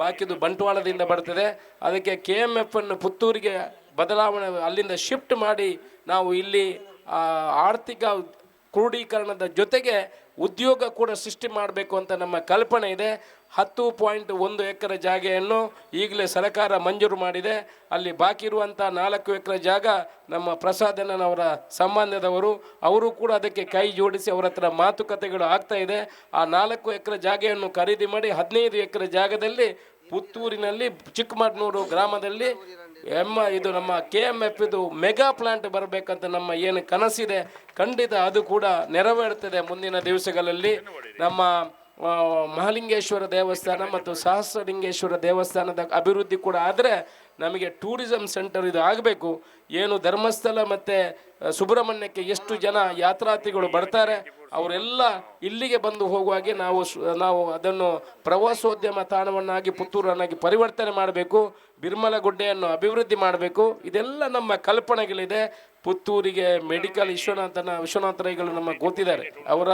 ಬಾಕಿದು ಬಂಟ್ವಾಳದಿಂದ ಬರ್ತದೆ. ಅದಕ್ಕೆ ಕೆ ಎಂ ಎಫ್ ಅನ್ನು ಪುತ್ತೂರಿಗೆ ಬದಲಾವಣೆ, ಅಲ್ಲಿಂದ ಶಿಫ್ಟ್ ಮಾಡಿ ನಾವು ಇಲ್ಲಿ ಆರ್ಥಿಕ ಕ್ರೋಢೀಕರಣದ ಜೊತೆಗೆ ಉದ್ಯೋಗ ಕೂಡ ಸೃಷ್ಟಿ ಮಾಡಬೇಕು ಅಂತ ನಮ್ಮ ಕಲ್ಪನೆ ಇದೆ. ಹತ್ತು ಪಾಯಿಂಟ್ ಒಂದು ಎಕರೆ ಜಾಗೆಯನ್ನು ಈಗಲೇ ಸರ್ಕಾರ ಮಂಜೂರು ಮಾಡಿದೆ. ಅಲ್ಲಿ ಬಾಕಿ ಇರುವಂಥ ನಾಲ್ಕು ಎಕರೆ ಜಾಗ ನಮ್ಮ ಪ್ರಸಾದನವರ ಸಂಬಂಧದವರು ಅವರು ಕೂಡ ಅದಕ್ಕೆ ಕೈ ಜೋಡಿಸಿ ಅವರ ಹತ್ರ ಮಾತುಕತೆಗಳು ಆಗ್ತಾ ಇದೆ. ಆ ನಾಲ್ಕು ಎಕರೆ ಜಾಗೆಯನ್ನು ಖರೀದಿ ಮಾಡಿ ಹದಿನೈದು ಎಕರೆ ಜಾಗದಲ್ಲಿ ಪುತ್ತೂರಿನಲ್ಲಿ ಚಿಕ್ಕಮಡ್ನೂರು ಗ್ರಾಮದಲ್ಲಿ ಎಮ್ಮ, ಇದು ನಮ್ಮ ಕೆ ಎಂ ಎಫ್ ಇದು ಮೆಗಾ ಪ್ಲಾಂಟ್ ಬರಬೇಕಂತ ನಮ್ಮ ಏನು ಕನಸಿದೆ, ಖಂಡಿತ ಅದು ಕೂಡ ನೆರವೇರುತ್ತದೆ ಮುಂದಿನ ದಿವಸಗಳಲ್ಲಿ. ನಮ್ಮ ಮಹಾಲಿಂಗೇಶ್ವರ ದೇವಸ್ಥಾನ ಮತ್ತು ಸಹಸ್ರಲಿಂಗೇಶ್ವರ ದೇವಸ್ಥಾನದ ಅಭಿವೃದ್ಧಿ ಕೂಡ ಆದರೆ ನಮಗೆ ಟೂರಿಸಮ್ ಸೆಂಟರ್ ಇದು ಆಗಬೇಕು. ಏನು ಧರ್ಮಸ್ಥಳ ಮತ್ತು ಸುಬ್ರಹ್ಮಣ್ಯಕ್ಕೆ ಎಷ್ಟು ಜನ ಯಾತ್ರಾರ್ಥಿಗಳು ಬರ್ತಾರೆ, ಅವರೆಲ್ಲ ಇಲ್ಲಿಗೆ ಬಂದು ಹೋಗುವಾಗೆ ನಾವು ನಾವು ಅದನ್ನು ಪ್ರವಾಸೋದ್ಯಮ ತಾಣವನ್ನಾಗಿ ಪುತ್ತೂರನ್ನಾಗಿ ಪರಿವರ್ತನೆ ಮಾಡಬೇಕು, ಬಿರ್ಮಲ ಗುಡ್ಡೆಯನ್ನು ಅಭಿವೃದ್ಧಿ ಮಾಡಬೇಕು. ಇದೆಲ್ಲ ನಮ್ಮ ಕಲ್ಪನೆಗಳಿದೆ. ಪುತ್ತೂರಿಗೆ ಮೆಡಿಕಲ್ ವಿಶ್ವನಾಥನ ವಿಶ್ವನಾಥರೈಗಳು ನಮ್ಮ ಗೊತ್ತಿದ್ದಾರೆ. ಅವರ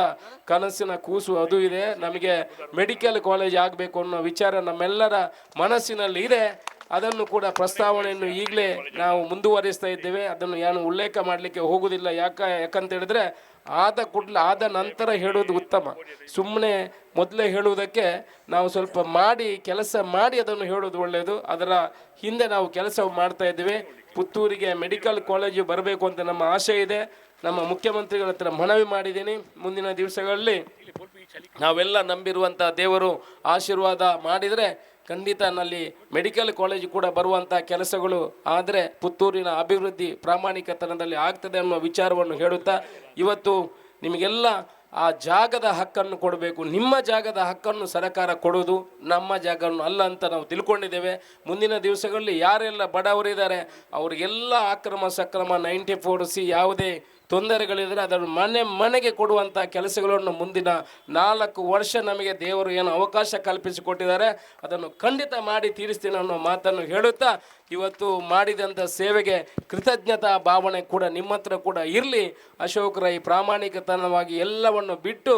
ಕನಸಿನ ಕೂಸು ಅದು ಇದೆ. ನಮಗೆ ಮೆಡಿಕಲ್ ಕಾಲೇಜ್ ಆಗಬೇಕು ಅನ್ನೋ ವಿಚಾರ ನಮ್ಮೆಲ್ಲರ ಮನಸ್ಸಿನಲ್ಲಿ ಇದೆ. ಅದನ್ನು ಕೂಡ ಪ್ರಸ್ತಾವನೆಯನ್ನು ಈಗಲೇ ನಾವು ಮುಂದುವರಿಸ್ತಾ ಇದ್ದೇವೆ. ಅದನ್ನು ಏನು ಉಲ್ಲೇಖ ಮಾಡಲಿಕ್ಕೆ ಹೋಗುವುದಿಲ್ಲ ಯಾಕ, ಯಾಕಂತ ಹೇಳಿದ್ರೆ ಆದ ಕೂಡಲೇ, ಆದ ನಂತರ ಹೇಳೋದು ಉತ್ತಮ. ಸುಮ್ಮನೆ ಮೊದಲೇ ಹೇಳುವುದಕ್ಕೆ ನಾವು ಸ್ವಲ್ಪ ಮಾಡಿ, ಕೆಲಸ ಮಾಡಿ ಅದನ್ನು ಹೇಳೋದು ಒಳ್ಳೆಯದು. ಅದರ ಹಿಂದೆ ನಾವು ಕೆಲಸ ಮಾಡ್ತಾ ಇದ್ದೇವೆ. ಪುತ್ತೂರಿಗೆ ಮೆಡಿಕಲ್ ಕಾಲೇಜು ಬರಬೇಕು ಅಂತ ನಮ್ಮ ಆಸೆ ಇದೆ. ನಮ್ಮ ಮುಖ್ಯಮಂತ್ರಿಗಳ ಹತ್ರ ಮನವಿ ಮಾಡಿದ್ದೀನಿ. ಮುಂದಿನ ದಿವಸಗಳಲ್ಲಿ ನಾವೆಲ್ಲ ನಂಬಿರುವಂಥ ದೇವರು ಆಶೀರ್ವಾದ ಮಾಡಿದರೆ ಖಂಡಿತ ನಲ್ಲಿ ಮೆಡಿಕಲ್ ಕಾಲೇಜು ಕೂಡ ಬರುವಂಥ ಕೆಲಸಗಳು, ಆದರೆ ಪುತ್ತೂರಿನ ಅಭಿವೃದ್ಧಿ ಪ್ರಾಮಾಣಿಕತನದಲ್ಲಿ ಆಗ್ತದೆ ಅನ್ನೋ ವಿಚಾರವನ್ನು ಹೇಳುತ್ತಾ, ಇವತ್ತು ನಿಮಗೆಲ್ಲ ಆ ಜಾಗದ ಹಕ್ಕನ್ನು ಕೊಡಬೇಕು, ನಿಮ್ಮ ಜಾಗದ ಹಕ್ಕನ್ನು ಸರ್ಕಾರ ಕೊಡುವುದು ನಮ್ಮ ಜಾಗವನ್ನು ಅಲ್ಲ ಅಂತ ನಾವು ತಿಳ್ಕೊಂಡಿದ್ದೇವೆ. ಮುಂದಿನ ದಿವಸಗಳಲ್ಲಿ ಯಾರೆಲ್ಲ ಬಡವರಿದ್ದಾರೆ, ಅವರಿಗೆಲ್ಲ ಅಕ್ರಮ ಸಕ್ರಮ ನೈಂಟಿ ಫೋರ್ ಸಿ ಯಾವುದೇ ತೊಂದರೆಗಳಿದ್ರೆ ಅದನ್ನು ಮನೆ ಮನೆಗೆ ಕೊಡುವಂಥ ಕೆಲಸಗಳನ್ನು ಮುಂದಿನ ನಾಲ್ಕು ವರ್ಷ ನಮಗೆ ದೇವರು ಏನು ಅವಕಾಶ ಕಲ್ಪಿಸಿಕೊಟ್ಟಿದ್ದಾರೆ. ಅದನ್ನು ಖಂಡಿತ ಮಾಡಿ ತೀರಿಸ್ತೀನಿ ಅನ್ನೋ ಮಾತನ್ನು ಹೇಳುತ್ತಾ, ಇವತ್ತು ಮಾಡಿದಂಥ ಸೇವೆಗೆ ಕೃತಜ್ಞತಾ ಭಾವನೆ ಕೂಡ ನಿಮ್ಮ ಹತ್ರ ಕೂಡ ಇರಲಿ. ಅಶೋಕ್ ರೈ ಪ್ರಾಮಾಣಿಕತನವಾಗಿ ಎಲ್ಲವನ್ನು ಬಿಟ್ಟು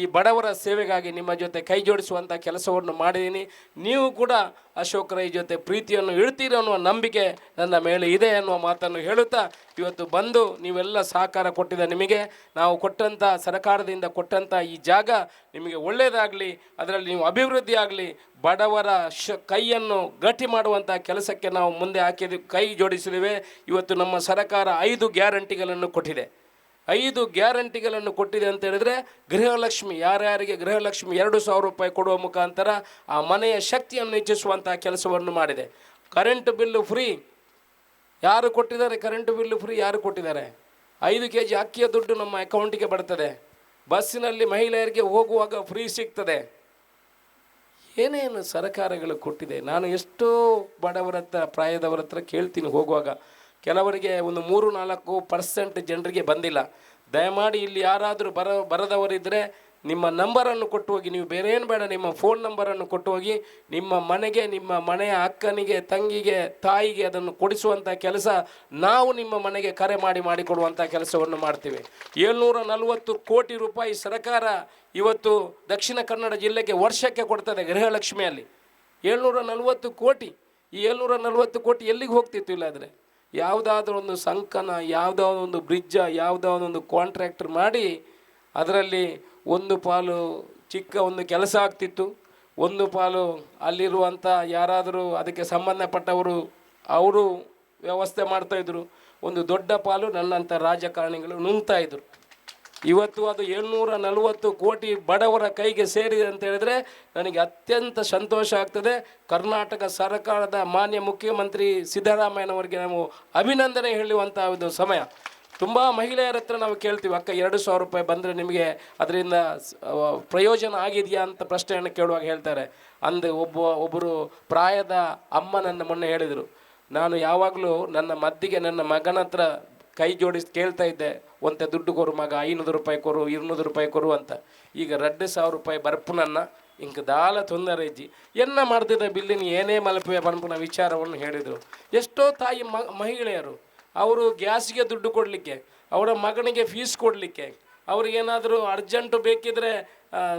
ಈ ಬಡವರ ಸೇವೆಗಾಗಿ ನಿಮ್ಮ ಜೊತೆ ಕೈ ಜೋಡಿಸುವಂಥ ಕೆಲಸವನ್ನು ಮಾಡಿದ್ದೀನಿ. ನೀವು ಕೂಡ ಅಶೋಕ್ ರೈ ಜೊತೆ ಪ್ರೀತಿಯನ್ನು ಇಡ್ತೀರಿ ಅನ್ನುವ ನಂಬಿಕೆ ನನ್ನ ಮೇಲೆ ಇದೆ ಅನ್ನುವ ಮಾತನ್ನು ಹೇಳುತ್ತಾ ಇವತ್ತು ಬಂದು ನೀವೆಲ್ಲ ಸಹಕಾರ ಕೊಟ್ಟಿದ ನಿಮಗೆ, ನಾವು ಕೊಟ್ಟಂಥ ಸರ್ಕಾರದಿಂದ ಕೊಟ್ಟಂಥ ಈ ಜಾಗ ನಿಮಗೆ ಒಳ್ಳೆಯದಾಗಲಿ ಅದರಲ್ಲಿ ನೀವು ಅಭಿವೃದ್ಧಿ ಆಗಲಿ, ಬಡವರ ಶ ಕೈಯನ್ನು ಗಟ್ಟಿ ಮಾಡುವಂಥ ಕೆಲಸಕ್ಕೆ ನಾವು ಮುಂದೆ ಹಾಕಿದ ಕೈ ಜೋಡಿಸಿದ್ದೇವೆ. ಇವತ್ತು ನಮ್ಮ ಸರ್ಕಾರ ಐದು ಗ್ಯಾರಂಟಿಗಳನ್ನು ಕೊಟ್ಟಿದೆ. ಐದು ಗ್ಯಾರಂಟಿಗಳನ್ನು ಕೊಟ್ಟಿದೆ ಅಂತ ಹೇಳಿದ್ರೆ ಗೃಹಲಕ್ಷ್ಮಿ, ಯಾರ್ಯಾರಿಗೆ ಗೃಹಲಕ್ಷ್ಮಿ ಎರಡು ಸಾವಿರ ರೂಪಾಯಿ ಕೊಡುವ ಮುಖಾಂತರ ಆ ಮನೆಯ ಶಕ್ತಿಯನ್ನು ಹೆಚ್ಚಿಸುವಂತಹ ಕೆಲಸವನ್ನು ಮಾಡಿದೆ. Current bill free. ಯಾರು ಕೊಟ್ಟಿದ್ದಾರೆ? ಕರೆಂಟ್ ಬಿಲ್ಲು ಫ್ರೀ ಯಾರು ಕೊಟ್ಟಿದ್ದಾರೆ? ಐದು ಕೆ ಜಿ ಅಕ್ಕಿಯ ದುಡ್ಡು ನಮ್ಮ ಅಕೌಂಟಿಗೆ ಬರ್ತದೆ. ಬಸ್ಸಿನಲ್ಲಿ ಮಹಿಳೆಯರಿಗೆ ಹೋಗುವಾಗ ಫ್ರೀ ಸಿಗ್ತದೆ. ಏನೇನು ಸರ್ಕಾರಗಳು ಕೊಟ್ಟಿದೆ? ನಾನು ಎಷ್ಟೋ ಬಡವರ ಹತ್ರ, ಪ್ರಾಯದವರ ಹತ್ರ ಕೇಳ್ತೀನಿ ಹೋಗುವಾಗ. ಕೆಲವರಿಗೆ ಒಂದು ಮೂರು ನಾಲ್ಕು ಪರ್ಸೆಂಟ್ ಜನರಿಗೆ ಬಂದಿಲ್ಲ. ದಯಮಾಡಿ ಇಲ್ಲಿ ಯಾರಾದರೂ ಬರ ಬರದವರಿದ್ದರೆ ನಿಮ್ಮ ನಂಬರನ್ನು ಕೊಟ್ಟು ಹೋಗಿ ನೀವು ಬೇರೆ ಏನು ಬೇಡ, ನಿಮ್ಮ ಫೋನ್ ನಂಬರನ್ನು ಕೊಟ್ಟು ಹೋಗಿ ನಿಮ್ಮ ಮನೆಗೆ, ನಿಮ್ಮ ಮನೆಯ ಅಕ್ಕನಿಗೆ, ತಂಗಿಗೆ, ತಾಯಿಗೆ ಅದನ್ನು ಕೊಡಿಸುವಂಥ ಕೆಲಸ ನಾವು ನಿಮ್ಮ ಮನೆಗೆ ಕರೆ ಮಾಡಿ ಮಾಡಿಕೊಡುವಂಥ ಕೆಲಸವನ್ನು ಮಾಡ್ತೀವಿ. ಏಳ್ನೂರ ನಲವತ್ತು ಕೋಟಿ ರೂಪಾಯಿ ಸರ್ಕಾರ ಇವತ್ತು ದಕ್ಷಿಣ ಕನ್ನಡ ಜಿಲ್ಲೆಗೆ ವರ್ಷಕ್ಕೆ ಕೊಡ್ತದೆ ಗೃಹಲಕ್ಷ್ಮಿಯಲ್ಲಿ. ಏಳ್ನೂರ ನಲವತ್ತು ಕೋಟಿ, ಈ ಏಳ್ನೂರ ನಲವತ್ತು ಕೋಟಿ ಎಲ್ಲಿಗೆ ಹೋಗ್ತಿತ್ತು ಇಲ್ಲಾದರೆ? ಯಾವುದಾದ್ರೂ ಒಂದು ಸಂಕನ ಯಾವುದೋ ಒಂದು ಬ್ರಿಡ್ಜ ಯಾವುದೋ ಒಂದು ಕಾಂಟ್ರಾಕ್ಟರ್ ಮಾಡಿ ಅದರಲ್ಲಿ ಒಂದು ಪಾಲು ಚಿಕ್ಕ ಒಂದು ಕೆಲಸ ಆಗ್ತಿತ್ತು. ಒಂದು ಪಾಲು ಅಲ್ಲಿರುವಂಥ ಯಾರಾದರೂ ಅದಕ್ಕೆ ಸಂಬಂಧಪಟ್ಟವರು, ಅವರು ವ್ಯವಸ್ಥೆ ಮಾಡ್ತಾಯಿದ್ರು ಒಂದು ದೊಡ್ಡ ಪಾಲು ನನ್ನಂಥ ರಾಜಕಾರಣಿಗಳು ನುಂಗ್ತಾ ಇದ್ರು. ಇವತ್ತು ಅದು ಏಳ್ನೂರ ನಲವತ್ತು ಕೋಟಿ ಬಡವರ ಕೈಗೆ ಸೇರಿದೆ ಅಂತ ಹೇಳಿದ್ರೆ ನನಗೆ ಅತ್ಯಂತ ಸಂತೋಷ ಆಗ್ತದೆ. ಕರ್ನಾಟಕ ಸರ್ಕಾರದ ಮಾನ್ಯ ಮುಖ್ಯಮಂತ್ರಿ ಸಿದ್ದರಾಮಯ್ಯನವರಿಗೆ ನಾವು ಅಭಿನಂದನೆ ಹೇಳುವಂಥ ಒಂದು ಸಮಯ. ತುಂಬ ಮಹಿಳೆಯರ ಹತ್ರ ನಾವು ಕೇಳ್ತೀವಿ, ಅಕ್ಕ, ಎರಡು ಸಾವಿರ ರೂಪಾಯಿ ಬಂದರೆ ನಿಮಗೆ ಅದರಿಂದ ಪ್ರಯೋಜನ ಆಗಿದೆಯಾ? ಅಂತ ಪ್ರಶ್ನೆಯನ್ನು ಕೇಳುವಾಗ ಹೇಳ್ತಾರೆ. ಅಂದು ಒಬ್ಬ, ಒಬ್ಬರು ಪ್ರಾಯದ ಅಮ್ಮ ನನ್ನ ಮೊನ್ನೆ ಹೇಳಿದರು. ನಾನು ಯಾವಾಗಲೂ ನನ್ನ ಮದ್ದಿಗೆ ನನ್ನ ಮಗನ ಹತ್ರ ಕೈ ಜೋಡಿಸಿ ಕೇಳ್ತಾ ಇದ್ದೆ, ಒಂತೆ ದುಡ್ಡು ಕೊರು ಮಗ, ಐನೂರು ರೂಪಾಯಿ ಕೊರು, ಇರುನೂರು ರೂಪಾಯಿ ಕೊರು ಅಂತ. ಈಗ ರಡ್ಡು ಸಾವಿರ ರೂಪಾಯಿ ಬರ್ಪುನನ್ನ ಇಂಕ ದಾಲ ತೊಂದರೆ ಇಜ್ಜಿ ಎನ್ನ ಮಾಡ್ತಿದ್ದ ಬಿಲ್ಲಿನ, ಏನೇ ಮಲಪುವೆ ಬನ್ಪುನ ವಿಚಾರವನ್ನು ಹೇಳಿದರು. ಎಷ್ಟೋ ತಾಯಿ ಮಹಿಳೆಯರು, ಅವರು ಗ್ಯಾಸಿಗೆ ದುಡ್ಡು ಕೊಡಲಿಕ್ಕೆ, ಅವರ ಮಗನಿಗೆ ಫೀಸ್ ಕೊಡಲಿಕ್ಕೆ, ಅವ್ರಿಗೇನಾದರೂ ಅರ್ಜೆಂಟು ಬೇಕಿದ್ದರೆ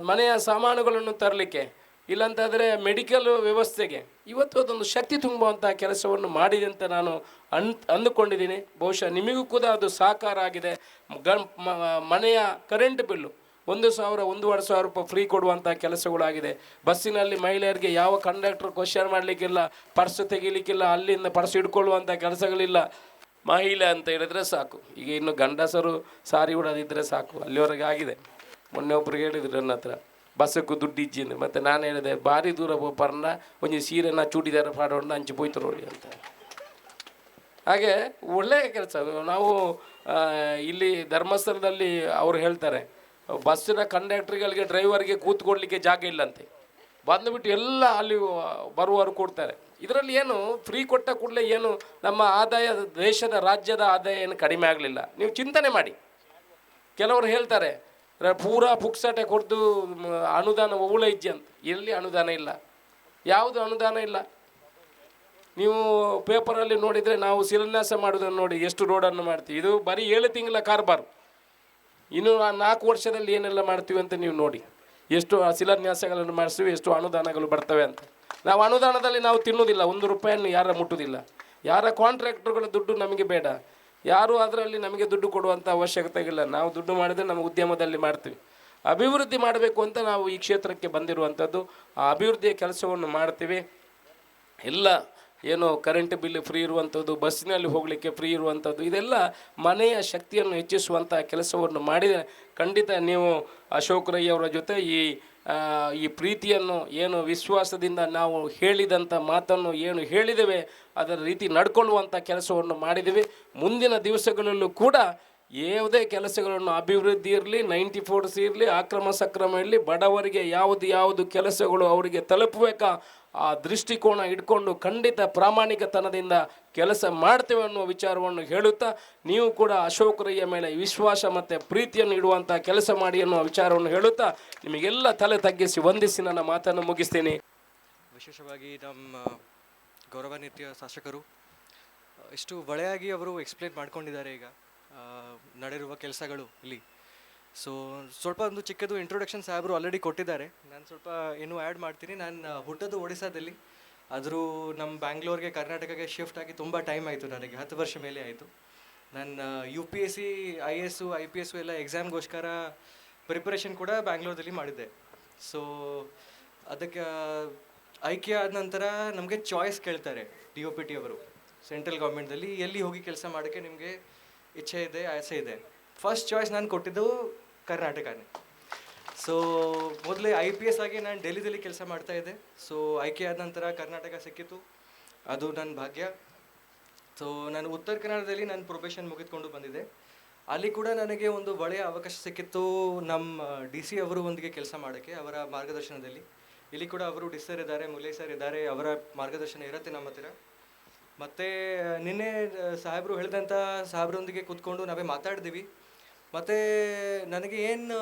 ಮನೆಯ ಸಾಮಾನುಗಳನ್ನು ತರಲಿಕ್ಕೆ ಇಲ್ಲಂತಾದರೆ ಮೆಡಿಕಲ್ ವ್ಯವಸ್ಥೆಗೆ ಇವತ್ತು ಅದೊಂದು ಶಕ್ತಿ ತುಂಬುವಂಥ ಕೆಲಸವನ್ನು ಮಾಡಿದೆ ಅಂತ ನಾನು ಅನ್, ಅಂದುಕೊಂಡಿದ್ದೀನಿ. ಬಹುಶಃ ನಿಮಗೂ ಕೂಡ ಅದು ಸಾಕಾರ ಆಗಿದೆ. ಮನೆಯ ಕರೆಂಟ್ ಬಿಲ್ಲು ಒಂದು ಸಾವಿರ, ಒಂದೂವರೆ ಸಾವಿರ ರೂಪಾಯಿ ಫ್ರೀ ಕೊಡುವಂಥ ಕೆಲಸಗಳಾಗಿದೆ. ಬಸ್ಸಿನಲ್ಲಿ ಮಹಿಳೆಯರಿಗೆ ಯಾವ ಕಂಡಕ್ಟರ್ ಕ್ವಶನ್ ಮಾಡಲಿಕ್ಕಿಲ್ಲ ಪರ್ಸ್ ತೆಗಿಲಿಕ್ಕಿಲ್ಲ, ಅಲ್ಲಿಂದ ಪರ್ಸ್ ಹಿಡ್ಕೊಳ್ಳುವಂಥ ಕೆಲಸಗಳಿಲ್ಲ. ಮಹಿಳೆ ಅಂತ ಹೇಳಿದ್ರೆ ಸಾಕು. ಈಗ ಇನ್ನು ಗಂಡಸರು ಸಾರಿ ಉಡೋದಿದ್ದರೆ ಸಾಕು. ಅಲ್ಲಿವರೆಗೆ ಆಗಿದೆ. ಮೊನ್ನೆ ಒಬ್ರಿಗೆ ಹೇಳಿದ್ರು ನನ್ನ ಹತ್ರ. ಬಸ್ಸಕ್ಕೂ ದುಡ್ಡು ಇಜ್ಜಿಂದು ಮತ್ತು ನಾನು ಹೇಳಿದೆ, ಭಾರಿ ದೂರ ಪರ್ನ ಒಂದು ಸೀರೆನ ಚೂಡಿದಾರ ಪಾಡೋಣ ಹಂಚಿ ಹೋಯ್ತು ನೋಡಿ ಅಂತ. ಹಾಗೆ ಒಳ್ಳೆಯ ಕೆಲಸ. ನಾವು ಇಲ್ಲಿ ಧರ್ಮಸ್ಥಳದಲ್ಲಿ ಅವರು ಹೇಳ್ತಾರೆ, ಬಸ್ಸಿನ ಕಂಡಕ್ಟ್ರ್ಗಳಿಗೆ, ಡ್ರೈವರ್ಗೆ ಕೂತ್ಕೊಳ್ಲಿಕ್ಕೆ ಜಾಗ ಇಲ್ಲಂತೆ. ಬಂದುಬಿಟ್ಟು ಎಲ್ಲ ಅಲ್ಲಿ ಬರುವವರು ಕೊಡ್ತಾರೆ. ಇದರಲ್ಲಿ ಏನು, ಫ್ರೀ ಕೊಟ್ಟ ಕೂಡಲೇ ಏನು, ನಮ್ಮ ಆದಾಯ, ದೇಶದ, ರಾಜ್ಯದ ಆದಾಯ ಏನು ಕಡಿಮೆ ಆಗಲಿಲ್ಲ. ನೀವು ಚಿಂತನೆ ಮಾಡಿ. ಕೆಲವರು ಹೇಳ್ತಾರೆ ಪೂರಾ ಪುಕ್ಸಟೆ ಕೊಡ್ದು ಅನುದಾನ ಒವುಳ ಇಜ್ಜಿ ಅಂತ. ಎಲ್ಲಿ ಅನುದಾನ ಇಲ್ಲ. ಯಾವುದು ಅನುದಾನ ಇಲ್ಲ? ನೀವು ಪೇಪರಲ್ಲಿ ನೋಡಿದರೆ ನಾವು ಶಿಲಾನ್ಯಾಸ ಮಾಡೋದನ್ನು ನೋಡಿ ಎಷ್ಟು ರೋಡನ್ನು ಮಾಡ್ತೀವಿ. ಇದು ಬರೀ ಏಳು ತಿಂಗಳ ಕಾರ್ಬಾರು. ಇನ್ನು ಆ ನಾಲ್ಕು ವರ್ಷದಲ್ಲಿ ಏನೆಲ್ಲ ಮಾಡ್ತೀವಿ ಅಂತ ನೀವು ನೋಡಿ. ಎಷ್ಟು ಶಿಲಾನ್ಯಾಸಗಳನ್ನು ಮಾಡಿಸ್ತೀವಿ, ಎಷ್ಟು ಅನುದಾನಗಳು ಬರ್ತವೆ ಅಂತ. ನಾವು ಅನುದಾನದಲ್ಲಿ ನಾವು ತಿನ್ನೋದಿಲ್ಲ. ಒಂದು ರೂಪಾಯಿಯನ್ನು ಯಾರ ಮುಟ್ಟುವುದಿಲ್ಲ ಯಾರ ಕಾಂಟ್ರಾಕ್ಟರ್ಗಳ ದುಡ್ಡು ನಮಗೆ ಬೇಡ. ಯಾರು ಅದರಲ್ಲಿ ನಮಗೆ ದುಡ್ಡು ಕೊಡುವಂಥ ಅವಶ್ಯಕತೆ ಇಲ್ಲ ನಾವು ದುಡ್ಡು ಮಾಡಿದರೆ ನಮ್ಮ ಉದ್ಯಮದಲ್ಲಿ ಮಾಡ್ತೀವಿ. ಅಭಿವೃದ್ಧಿ ಮಾಡಬೇಕು ಅಂತ ನಾವು ಈ ಕ್ಷೇತ್ರಕ್ಕೆ ಬಂದಿರುವಂಥದ್ದು. ಆ ಅಭಿವೃದ್ಧಿಯ ಕೆಲಸವನ್ನು ಮಾಡ್ತೀವಿ. ಎಲ್ಲ ಏನು ಕರೆಂಟ್ ಬಿಲ್ ಫ್ರೀ ಇರುವಂಥದ್ದು, ಬಸ್ಸಿನಲ್ಲಿ ಹೋಗಲಿಕ್ಕೆ ಫ್ರೀ ಇರುವಂಥದ್ದು, ಇದೆಲ್ಲ ಮನೆಯ ಶಕ್ತಿಯನ್ನು ಹೆಚ್ಚಿಸುವಂಥ ಕೆಲಸವನ್ನು ಮಾಡಿದರೆ ಖಂಡಿತ ನೀವು ಅಶೋಕ್ ರೈ ಅವರ ಜೊತೆ ಈ ಈ ಪ್ರೀತಿಯನ್ನು, ಏನು ವಿಶ್ವಾಸದಿಂದ ನಾವು ಹೇಳಿದಂಥ ಮಾತನ್ನು ಏನು ಹೇಳಿದ್ದೇವೆ ಅದರ ರೀತಿ ನಡ್ಕೊಳ್ಳುವಂಥ ಕೆಲಸವನ್ನು ಮಾಡಿದ್ದೀವಿ ಮುಂದಿನ ದಿವಸಗಳಲ್ಲೂ ಕೂಡ ಯಾವುದೇ ಕೆಲಸಗಳನ್ನು ಅಭಿವೃದ್ಧಿ ಇರಲಿ, ನೈಂಟಿ ಫೋರ್ಸ್ ಇರಲಿ ಆಕ್ರಮ ಸಕ್ರಮ ಇರಲಿ, ಬಡವರಿಗೆ ಯಾವುದು ಯಾವುದು ಕೆಲಸಗಳು ಅವರಿಗೆ ತಲುಪಬೇಕಾ ಆ ದೃಷ್ಟಿಕೋನ ಇಟ್ಕೊಂಡು ಖಂಡಿತ ಪ್ರಾಮಾಣಿಕತನದಿಂದ ಕೆಲಸ ಮಾಡ್ತೇವೆ ಅನ್ನುವ ವಿಚಾರವನ್ನು ಹೇಳುತ್ತಾ, ನೀವು ಕೂಡ ಅಶೋಕ್ ರಯ್ಯ ಮೇಲೆ ವಿಶ್ವಾಸ ಮತ್ತು ಪ್ರೀತಿಯನ್ನು ಇಡುವಂಥ ಕೆಲಸ ಮಾಡಿ ಅನ್ನುವ ವಿಚಾರವನ್ನು ಹೇಳುತ್ತಾ, ನಿಮಗೆಲ್ಲ ತಲೆ ತಗ್ಗಿಸಿ ವಂದಿಸಿ ನನ್ನ ಮಾತನ್ನು ಮುಗಿಸ್ತೀನಿ.
ವಿಶೇಷವಾಗಿ ನಮ್ಮ ಗೌರವಾನ್ವಿತ ಶಾಸಕರು ಎಷ್ಟು ಬಳೆಯಾಗಿ ಅವರು ಎಕ್ಸ್ಪ್ಲೇನ್ ಮಾಡ್ಕೊಂಡಿದ್ದಾರೆ ಈಗ ನಡೆರುವ ಕೆಲಸಗಳು ಇಲ್ಲಿ. ಸೊ ಸ್ವಲ್ಪ ಒಂದು ಚಿಕ್ಕದು ಇಂಟ್ರೊಡಕ್ಷನ್ ಸಾಹೇಬರು ಆಲ್ರೆಡಿ ಕೊಟ್ಟಿದ್ದಾರೆ. ನಾನು ಸ್ವಲ್ಪ ಇನ್ನೂ ಆ್ಯಡ್ ಮಾಡ್ತೀನಿ. ನಾನು ಹುಟ್ಟೋದು ಒಡಿಸ್ಸಾದಲ್ಲಿ. ಆದರೂ ನಮ್ಮ ಬ್ಯಾಂಗ್ಳೂರ್ಗೆ ಕರ್ನಾಟಕಕ್ಕೆ ಶಿಫ್ಟ್ ಆಗಿ ತುಂಬ ಟೈಮ್ ಆಯಿತು ನನಗೆ. ಹತ್ತು ವರ್ಷ ಮೇಲೆ ಆಯಿತು. ನಾನು U P S C I S I P S ಎಲ್ಲ ಎಕ್ಸಾಮ್ಗೋಸ್ಕರ ಪ್ರಿಪ್ರೇಷನ್ ಕೂಡ ಬ್ಯಾಂಗ್ಳೂರಲ್ಲಿ ಮಾಡಿದ್ದೆ. ಸೊ ಅದಕ್ಕೆ ಆಯ್ಕೆ ಆದ ನಂತರ ನಮಗೆ ಚಾಯ್ಸ್ ಕೇಳ್ತಾರೆ ಡಿ ಒ ಪಿ ಟಿ ಅವರು. ಸೆಂಟ್ರಲ್ ಗೌರ್ಮೆಂಟಲ್ಲಿ ಎಲ್ಲಿ ಹೋಗಿ ಕೆಲಸ ಮಾಡೋಕ್ಕೆ ನಿಮಗೆ ಇಚ್ಛೆ ಇದೆ, ಆಸೆ ಇದೆ. ಫಸ್ಟ್ ಚಾಯ್ಸ್ ನಾನು ಕೊಟ್ಟಿದ್ದು ಕರ್ನಾಟಕನೇ. ಸೊ ಮೊದಲೇ ಐ ಪಿ ಎಸ್ ಆಗಿ ನಾನು ಡೆಲ್ಲಿದಲ್ಲಿ ಕೆಲಸ ಮಾಡ್ತಾ ಇದ್ದೆ. ಸೊ ಆಯ್ಕೆ ಆದ ನಂತರ ಕರ್ನಾಟಕ ಸಿಕ್ಕಿತು. ಅದು ನನ್ನ ಭಾಗ್ಯ. ಸೊ ನಾನು ಉತ್ತರ ಕನ್ನಡದಲ್ಲಿ ನಾನು ಪ್ರೊಫೆಷನ್ ಮುಗಿದುಕೊಂಡು ಬಂದಿದ್ದೆ. ಅಲ್ಲಿ ಕೂಡ ನನಗೆ ಒಂದು ಒಳ್ಳೆಯ ಅವಕಾಶ ಸಿಕ್ಕಿತ್ತು ನಮ್ಮ ಡಿ ಸಿ ಅವರು ಒಂದಿಗೆ ಕೆಲಸ ಮಾಡೋಕ್ಕೆ, ಅವರ ಮಾರ್ಗದರ್ಶನದಲ್ಲಿ. ಇಲ್ಲಿ ಕೂಡ ಅವರು ಡಿ ಸರ್ ಇದ್ದಾರೆ ಮುಲೈ ಸರ್ ಇದ್ದಾರೆ, ಅವರ ಮಾರ್ಗದರ್ಶನ ಇರುತ್ತೆ ನಮ್ಮ ಹತ್ತಿರ. ಮತ್ತು ನಿನ್ನೆ ಸಾಹೇಬರು ಹೇಳಿದಂಥ ಸಾಹೇಬ್ರೊಂದಿಗೆ ಕೂತ್ಕೊಂಡು ನಾವೇ ಮಾತಾಡಿದ್ದೀವಿ ಮತ್ತು ನನಗೆ ಏನು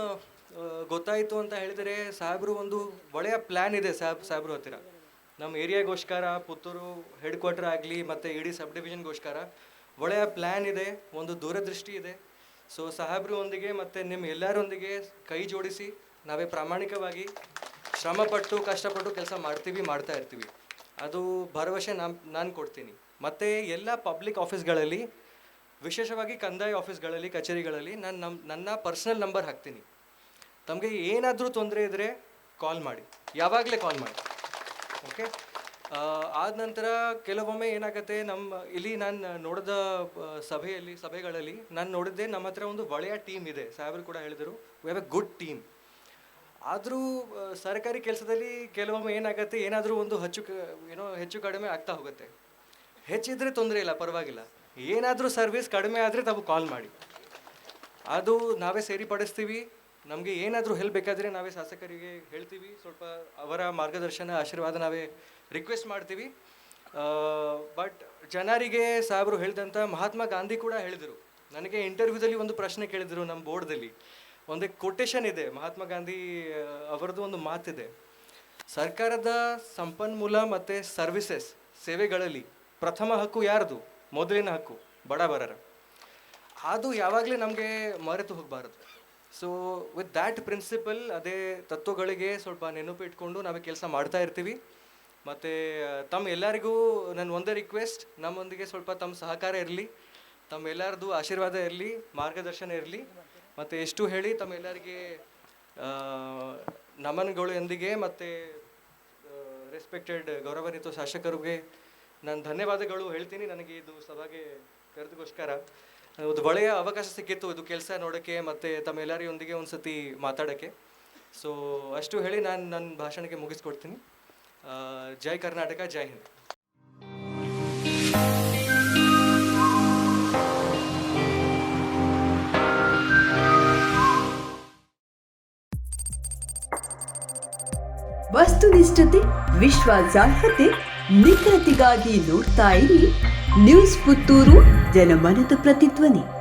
ಗೊತ್ತಾಯಿತು ಅಂತ ಹೇಳಿದರೆ ಸಾಹೇಬರು ಒಂದು ಒಳ್ಳೆಯ ಪ್ಲ್ಯಾನ್ ಇದೆ ಸಾಹೇಬ್, ಸಾಹೇಬ್ರ ಹತ್ತಿರ. ನಮ್ಮ ಏರಿಯಾಗೋಸ್ಕರ, ಪುತ್ತೂರು ಹೆಡ್ ಕ್ವಾರ್ಟರ್ ಆಗಲಿ ಮತ್ತು ಇಡೀ ಸಬ್ ಡಿವಿಷನ್ಗೋಸ್ಕರ ಒಳ್ಳೆಯ ಪ್ಲ್ಯಾನ್ ಇದೆ, ಒಂದು ದೂರದೃಷ್ಟಿ ಇದೆ. ಸೊ ಸಾಹೇಬ್ರೊಂದಿಗೆ ಮತ್ತು ನಿಮ್ಮ ಎಲ್ಲರೊಂದಿಗೆ ಕೈ ಜೋಡಿಸಿ ನಾವೇ ಪ್ರಾಮಾಣಿಕವಾಗಿ ಶ್ರಮಪಟ್ಟು, ಕಷ್ಟಪಟ್ಟು ಕೆಲಸ ಮಾಡ್ತೀವಿ, ಮಾಡ್ತಾ ಇರ್ತೀವಿ. ಅದು ಭರವಸೆ ನಾನು ನಾನು ಕೊಡ್ತೀನಿ. ಮತ್ತು ಎಲ್ಲ ಪಬ್ಲಿಕ್ ಆಫೀಸ್ಗಳಲ್ಲಿ ವಿಶೇಷವಾಗಿ ಕಂದಾಯ ಆಫೀಸ್ಗಳಲ್ಲಿ, ಕಚೇರಿಗಳಲ್ಲಿ ನಾನು ನಮ್ಮ ನನ್ನ ಪರ್ಸ್ನಲ್ ನಂಬರ್ ಹಾಕ್ತೀನಿ. ತಮಗೆ ಏನಾದರೂ ತೊಂದರೆ ಇದ್ದರೆ ಕಾಲ್ ಮಾಡಿ. ಯಾವಾಗಲೇ ಕಾಲ್ ಮಾಡಿ. ಓಕೆ? ಆದ ನಂತರ ಕೆಲವೊಮ್ಮೆ ಏನಾಗುತ್ತೆ ನಮ್ಮ ಇಲ್ಲಿ ನಾನು ನೋಡಿದ ಸಭೆಯಲ್ಲಿ, ಸಭೆಗಳಲ್ಲಿ ನಾನು ನೋಡಿದ್ದೆ ನಮ್ಮ ಹತ್ರ ಒಂದು ಒಳ್ಳೆಯ ಟೀಮ್ ಇದೆ. ಸಾಹೇಬರು ಕೂಡ ಹೇಳಿದರು we have a good team ಆದರೂ ಸರ್ಕಾರಿ ಕೆಲಸದಲ್ಲಿ ಕೆಲವೊಮ್ಮೆ ಏನಾಗುತ್ತೆ, ಏನಾದರೂ ಒಂದು ಹೆಚ್ಚು ಏನೋ ಹೆಚ್ಚು ಕಡಿಮೆ ಆಗ್ತಾ ಹೋಗುತ್ತೆ. ಹೆಚ್ಚಿದ್ರೆ ತೊಂದರೆ ಇಲ್ಲ, ಪರವಾಗಿಲ್ಲ. ಏನಾದರೂ ಸರ್ವಿಸ್ ಕಡಿಮೆ ಆದರೆ ತಾವು ಕಾಲ್ ಮಾಡಿ. ಅದು ನಾವೇ ಸೇರಿಪಡಿಸ್ತೀವಿ. ನಮಗೆ ಏನಾದರೂ ಹೆಲ್ಪ್ ಬೇಕಾದರೆ ನಾವೇ ಶಾಸಕರಿಗೆ ಹೇಳ್ತೀವಿ. ಸ್ವಲ್ಪ ಅವರ ಮಾರ್ಗದರ್ಶನ, ಆಶೀರ್ವಾದ ನಾವೇ ರಿಕ್ವೆಸ್ಟ್ ಮಾಡ್ತೀವಿ. ಬಟ್ ಜನರಿಗೆ ಸಾಹೇಬರು ಹೇಳಿದಂಥ ಮಹಾತ್ಮ ಗಾಂಧಿ ಕೂಡ ಹೇಳಿದರು. ನನಗೆ ಇಂಟರ್ವ್ಯೂದಲ್ಲಿ ಒಂದು ಪ್ರಶ್ನೆ ಕೇಳಿದರು ನಮ್ಮ ಬೋರ್ಡ್ದಲ್ಲಿ ಒಂದು ಕೊಟೇಶನ್ ಇದೆ. ಮಹಾತ್ಮ ಗಾಂಧಿ ಅವರದ್ದು ಒಂದು ಮಾತಿದೆ. ಸರ್ಕಾರದ ಸಂಪನ್ಮೂಲ ಮತ್ತು ಸರ್ವಿಸಸ್ ಸೇವೆಗಳಲ್ಲಿ ಪ್ರಥಮ ಹಕ್ಕು ಯಾರ್ದು? ಮೊದಲಿನ ಹಕ್ಕು ಬಡಬರರ ಅದು ಯಾವಾಗಲೇ ನಮಗೆ ಮರೆತು ಹೋಗಬಾರದು. ಸೊ ವಿತ್ ದ್ಯಾಟ್ ಪ್ರಿನ್ಸಿಪಲ್ ಅದೇ ತತ್ವಗಳಿಗೆ ಸ್ವಲ್ಪ ನೆನಪಿಟ್ಕೊಂಡು ನಾವೇ ಕೆಲಸ ಮಾಡ್ತಾ ಇರ್ತೀವಿ. ಮತ್ತು ತಮ್ಮ ಎಲ್ಲರಿಗೂ ನನ್ನ ಒಂದೇ ರಿಕ್ವೆಸ್ಟ್ ನಮ್ಮೊಂದಿಗೆ ಸ್ವಲ್ಪ ತಮ್ಮ ಸಹಕಾರ ಇರಲಿ ತಮ್ಮ ಎಲ್ಲರದು ಆಶೀರ್ವಾದ ಇರಲಿ, ಮಾರ್ಗದರ್ಶನ ಇರಲಿ. ಮತ್ತು ಎಷ್ಟು ಹೇಳಿ ತಮ್ಮ ಎಲ್ಲರಿಗೆ ನಮನಗಳೊಂದಿಗೆ ಮತ್ತು ರೆಸ್ಪೆಕ್ಟೆಡ್ ಗೌರವಾನ್ವಿತ ಶಾಸಕರಿಗೆ ನಾನು ಧನ್ಯವಾದಗಳು ಹೇಳ್ತೀನಿ. ನನಗೆ ಇದು ಸಭೆಗೆ ಕರೆದಗೋಸ್ಕರ. ಒಂದು ಒಳ್ಳೆಯ ಅವಕಾಶ ಸಿಕ್ಕಿತ್ತು ಇದು ಕೆಲಸ ನೋಡೋಕ್ಕೆ ಮತ್ತು ತಮ್ಮೆಲ್ಲರಿಯೊಂದಿಗೆ ಒಂದು ಸತಿ ಮಾತಾಡೋಕ್ಕೆ ಸೊ ಅಷ್ಟು ಹೇಳಿ ನಾನು ನನ್ನ ಭಾಷಣಕ್ಕೆ ಮುಗಿಸ್ಕೊಡ್ತೀನಿ. ಜೈ ಕರ್ನಾಟಕ, ಜೈ ಹಿಂದ್.
ವಸ್ತುನಿಷ್ಠತೆ ವಿಶ್ವಾಸಾರ್ಹತೆ ನಿಖರತೆಗಾಗಿ ನೋಡ್ತಾ ಇರಿ. ನ್ಯೂಸ್ ಪುತ್ತೂರು ಜನಮನದ ಪ್ರತಿಧ್ವನಿ.